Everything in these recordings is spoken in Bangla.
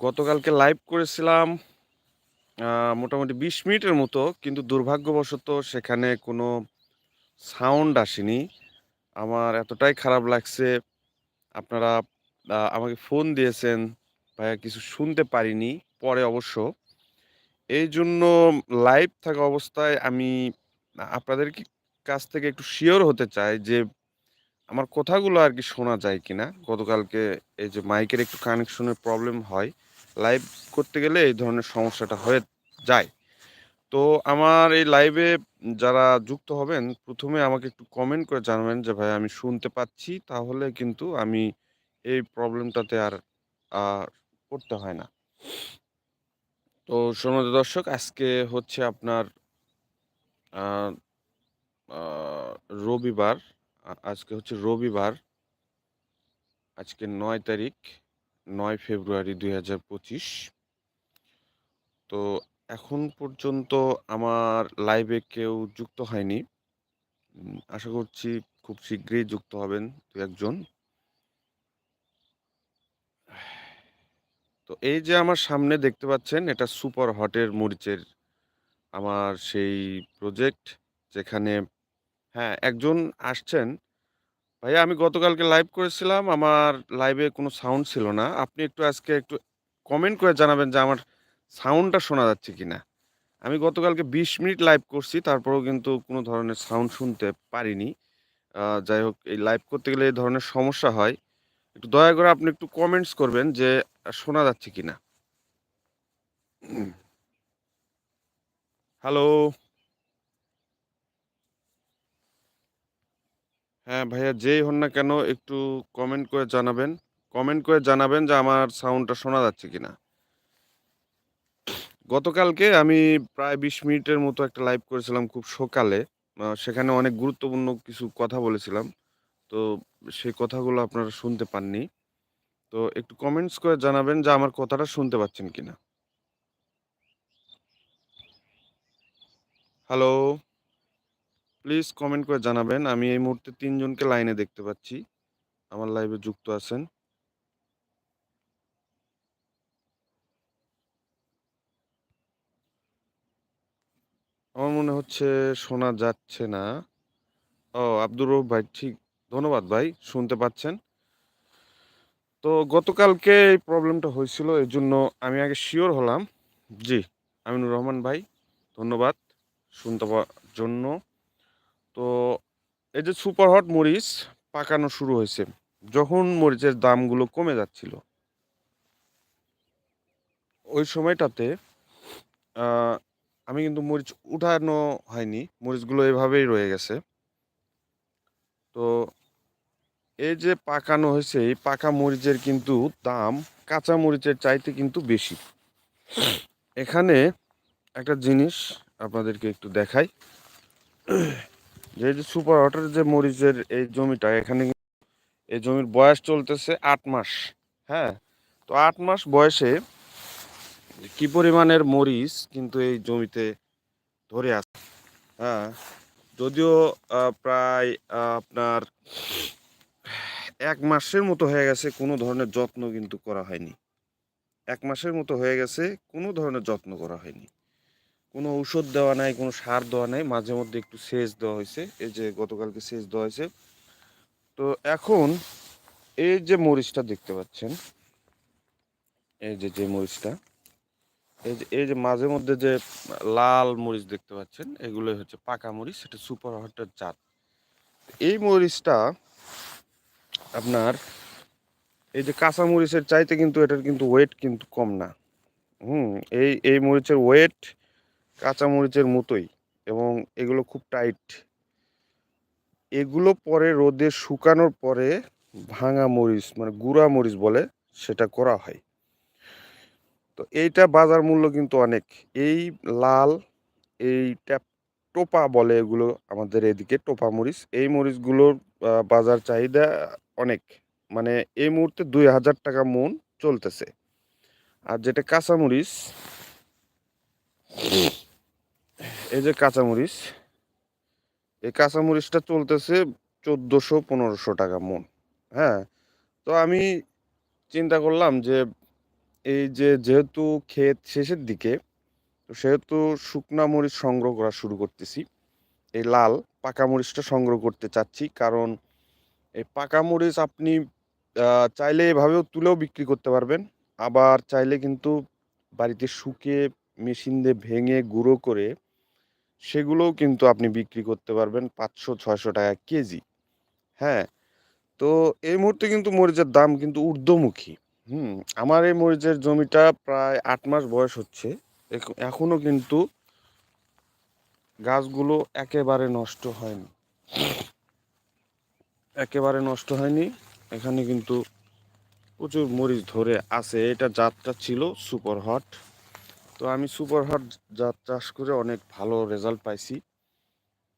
গতকালকে লাইভ করেছিলাম মোটামুটি বিশ মিনিটের মতো, কিন্তু দুর্ভাগ্যবশত সেখানে কোনো সাউন্ড আসেনি। আমার এতটাই খারাপ লাগছে, আপনারা আমাকে ফোন দিয়েছেন, ভাইয়া কিছু শুনতে পারিনি, পরে অবশ্য। এই জন্য লাইভ থাকা অবস্থায় আমি আপনাদের কাছ থেকে একটু শিওর হতে চাই যে, আমার কথাগুলো আর কি শোনা যায় কিনা। গতকালকে এই যে মাইকের একটু কানেকশনের প্রবলেম হয় লাইভ করতে গেলে এই ধরনের সমস্যাটা হয়ে যায়। তো আমার এই লাইভে যারা যুক্ত হবেন, প্রথমে আমাকে একটু কমেন্ট করে জানাবেন যে, ভাই, আমি শুনতে পাচ্ছি, তাহলে কিন্তু আমি এই প্রবলেমটাতে আর পড়তে হয় না। তো সম্মানিত দর্শক, আজকে হচ্ছে আপনার রবিবার আজকে হচ্ছে রবিবার, আজকে নয় তারিখ। নয় ফেব্রুয়ারি দুই হাজার পঁচিশ। তো এখন পর্যন্ত আমার লাইভে কেউ যুক্ত হয়নি। আশা করছি খুব শীঘ্রই যুক্ত হবেন দু একজন। তো এই যে আমার সামনে দেখতে পাচ্ছেন, এটা সুপার হটের মরিচের আমার সেই প্রজেক্ট যেখানে হ্যাঁ একজন আসছেন ভাইয়া, আমি গতকালকে লাইভ করেছিলাম। আমার লাইভে কোনো সাউন্ড ছিল না। আপনি একটু আজকে একটু কমেন্ট করে জানাবেন যে আমার সাউন্ডটা শোনা যাচ্ছে কি না আমি গতকালকে বিশ মিনিট লাইভ করছি, তারপরেও কিন্তু কোনো ধরনের সাউন্ড শুনতে পারিনি। যাই হোক, এই লাইভ করতে গেলে এই ধরনের সমস্যা হয়। একটু দয়া করে আপনি একটু কমেন্টস করবেন যে শোনা যাচ্ছে কি না হ্যালো। হ্যাঁ ভাইয়া যেই হন না কেন একটু কমেন্ট করে জানাবেন। কমেন্ট করে জানাবেন যে আমার সাউন্ডটা শোনা যাচ্ছে কিনা। গতকালকে আমি প্রায় বিশ মিনিটের মতো একটা লাইভ করেছিলাম খুব সকালে। সেখানে অনেক গুরুত্বপূর্ণ কিছু কথা বলেছিলাম। তো সেই কথাগুলো আপনারা শুনতে পাননি। তো একটু কমেন্টস করে জানাবেন যে আমার কথাটা শুনতে পাচ্ছেন কিনা। হ্যালো প্লিজ কমেন্ট করে জানাবেন। আমি এই মুহূর্তে তিনজনকে লাইনে দেখতে পাচ্ছি। আমার লাইভে যুক্ত আছেন। আমার মনে হচ্ছে শোনা যাচ্ছে না। ও, আব্দুর রউফ ভাই, ঠিক, ধন্যবাদ ভাই, শুনতে পাচ্ছেন। তো গতকালকে এই প্রবলেমটা হয়েছিল এই জন্য আমি আগে শিওর হলাম। জি, আমিনুর রহমান ভাই, ধন্যবাদ শুনতে পাওয়ার জন্য। তো এই যে সুপার হট মরিচ পাকানো শুরু হয়েছে, যখন মরিচের দামগুলো কমে যাচ্ছিল, ওই সময়টাতে আমি কিন্তু মরিচ উঠানো হয়নি, মরিচগুলো এভাবেই রয়ে গেছে। তো এই যে পাকানো হয়েছে, এই পাকা মরিচের কিন্তু দাম কাঁচা মরিচের চাইতে কিন্তু বেশি। এখানে একটা জিনিস আপনাদেরকে একটু দেখাই। যে এই যে সুপার হটের যে মরিচের এই জমিটা, এখানে এই জমির বয়স চলতেছে আট মাস হ্যাঁ? তো আট মাস বয়সে কি পরিমাণের মরিচ কিন্তু এই জমিতে ধরে আছে হ্যাঁ? যদিও প্রায় আপনার এক মাসের মতো হয়ে গেছে, কোনো ধরনের যত্ন কিন্তু করা হয়নি। এক মাসের মতো হয়ে গেছে, কোনো ধরনের যত্ন করা হয়নি। কোনো ঔষধ দেওয়া নাই, কোনো সার দেওয়া নাই, মাঝে মধ্যে একটু সেচ দেওয়া হয়েছে। এই যে গতকালকে সেচ দেওয়া হয়েছে। তো এখন এই যে মরিচটা দেখতে পাচ্ছেন, এই যে যে মরিচটা, এই যে এই যে মাঝে মধ্যে যে লাল মরিচ দেখতে পাচ্ছেন, এগুলোই হচ্ছে পাকা মরিচ সেটা সুপার হটের জাত এই মরিচটা আপনার, এই যে কাঁচা মরিচের চাইতে কিন্তু এটার কিন্তু ওয়েট কিন্তু কম না। হুম, এই এই মরিচের ওয়েট কাঁচা মরিচের মতোই এবং এগুলো খুব টাইট। এগুলো পরে রোদে শুকানোর পরে ভাঙা মরিচ মানে গুঁড়া মরিচ বলে সেটা করা হয়। তো এইটা বাজার মূল্য কিন্তু অনেক। এই লাল এই ট্যাপ টোপা বলে এগুলো আমাদের এদিকে, টোপা মরিচ। এই মরিচগুলোর বাজার চাহিদা অনেক। মানে এই মুহূর্তে দুই হাজার টাকা মন চলতেছে। আর যেটা কাঁচামরিচ এই যে কাঁচামরিচ, এই কাঁচামরিচটা চলতেছে চোদ্দোশো পনেরোশো টাকা মন হ্যাঁ? তো আমি চিন্তা করলাম যে এই যে যেহেতু ক্ষেত শেষের দিকে, তো সেহেতু শুকনা মরিচ সংগ্রহ করা শুরু করতেছি। এই লাল পাকা মরিচটা সংগ্রহ করতে চাচ্ছি, কারণ এই পাকা মরিচ আপনি চাইলে এভাবেও তুলেও বিক্রি করতে পারবেন। আবার চাইলে কিন্তু বাড়িতে শুকিয়ে মেশিন দিয়ে ভেঙে গুঁড়ো করে সেগুলোও কিন্তু আপনি বিক্রি করতে পারবেন পাঁচশো, ছয়শো টাকা কেজি। হ্যাঁ? তো এই মুহূর্তে কিন্তু মরিচের দাম কিন্তু ঊর্ধ্বমুখী। হুম, আমার এই মরিচের জমিটা প্রায় আট মাস বয়স হচ্ছে। এখ- এখনও কিন্তু গাছগুলো একেবারে নষ্ট হয়নি। একেবারে নষ্ট হয়নি। এখানে কিন্তু প্রচুর মরিচ ধরে আছে। এটা জাতটা ছিল সুপার হট। তো আমি সুপার হট জাত চাষ করে অনেক ভালো রেজাল্ট পাইছি।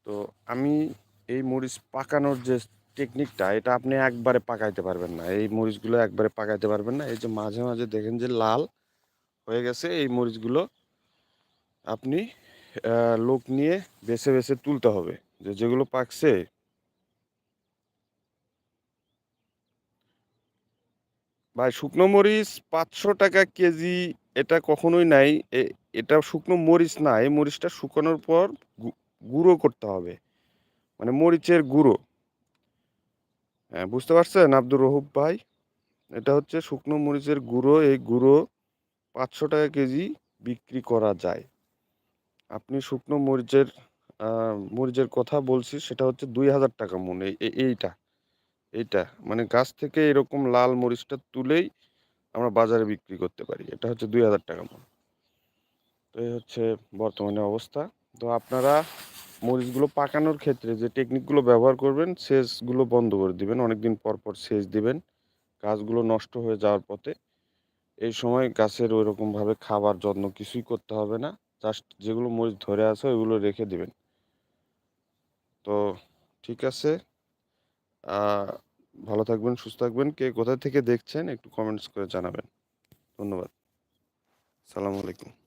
তো আমি এই মরিচ পাকানোর যে টেকনিকটা এটা আপনি একবারে পাকাইতে পারবেন না। এই মরিচগুলো একবারে পাকাইতে পারবেন না। এই যে মাঝে মাঝে দেখেন যে লাল হয়ে গেছে, এই মরিচগুলো আপনি লোক নিয়ে বেছে বেছে তুলতে হবে। যে যেগুলো পাকছে, ভাই শুকনো মরিচ পাঁচশো টাকা কেজি এটা কখনোই নাই। এটা শুকনো মরিচ না। এই মরিচটা শুকানোর পর গুঁড়ো করতে হবে। মানে মরিচের গুঁড়ো। হ্যাঁ বুঝতে পারছেন আব্দুর রহুব ভাই? এটা হচ্ছে শুকনো মরিচের গুঁড়ো। এই গুঁড়ো পাঁচশো টাকা কেজি বিক্রি করা যায়। আপনি শুকনো মরিচের মরিচের কথা বলছি, সেটা হচ্ছে দুই হাজার টাকা মন। এই, এই- এইটা। এইটা। মানে গাছ থেকে এরকম লাল মরিচটা তুলেই আমরা বাজারে বিক্রি করতে পারি। এটা হচ্ছে দুই হাজার টাকা মন। তো এই হচ্ছে বর্তমানে অবস্থা। তো আপনারা মরিচগুলো পাকানোর ক্ষেত্রে যে টেকনিকগুলো ব্যবহার করবেন, সেচগুলো বন্ধ করে দিবেন। অনেকদিন পর পর সেচ দিবেন। গাছগুলো নষ্ট হয়ে যাওয়ার পথে এই সময় গাছের ওইরকমভাবে খাবার যত্ন কিছুই করতে হবে না। জাস্ট যেগুলো মরিচ ধরে আছে, ওইগুলো রেখে দিবেন। তো ঠিক আছে। ভালো থাকবেন, সুস্থ থাকবেন। কে কোথা থেকে দেখছেন একটু কমেন্টস করে জানাবেন। ধন্যবাদ। সালামু আলাইকুম।